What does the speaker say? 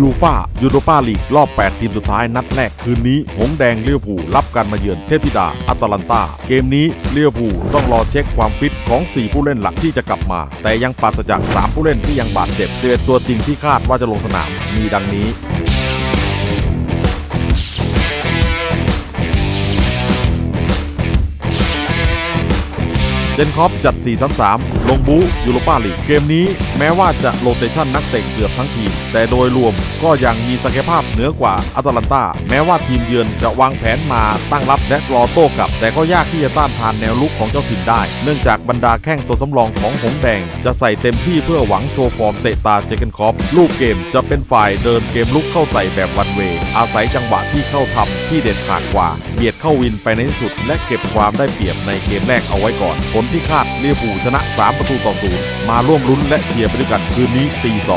ยูฟายูโรปาลีกรอบ 8 ทีมสุดท้ายนัดแรกคืนนี้ หงแดงเลี้ยวผูรับการมาเยือนเทพธิดาอัตแลนตา เกมนี้เลี้ยวผูต้องรอเช็คความฟิตของ 4 ผู้เล่นหลักที่จะกลับมา แต่ยังปราศจาก 3 ผู้เล่นที่ยังบาดเจ็บเดือตัวจริงที่คาดว่าจะลงสนามมีดังนี้ เจนคอปจัด 4-3-3 ลงบูยูโรปาลีก เกมนี้แม้ว่าจะโรเตชันนักเตะเกือบทั้งทีม แต่โดยรวมก็ยังมีศักยภาพเหนือกว่าอัตแลนตา แม้ว่าทีมเยือนจะวางแผนมาตั้งรับและรอโต้กลับ แต่ก็ยากที่จะต้านทานแนวลุกของเจ้าถิ่นได้ เนื่องจากบรรดาแข้งตัวสำรองของหงส์แดง จะใส่เต็มที่เพื่อหวังโชว์ฟอร์มเตะตาเจเกนคอปลูกเกมจะเป็นฝ่ายเดินเกมลุกเข้าใส่แบบวันเวยอาศัยจังหวะที่เข้าทำที่เด็ดขาดกว่าเบียดเข้าวินไปในที่สุด และเก็บความได้เปรียบในเกมแรกเอาไว้ก่อนผลที่คาดเลียบูชนะ 3 ประตูต่อศูนย์มาร่วมรุ้นและเชียร์ไปด้วยกันคืนนี้ตีสอง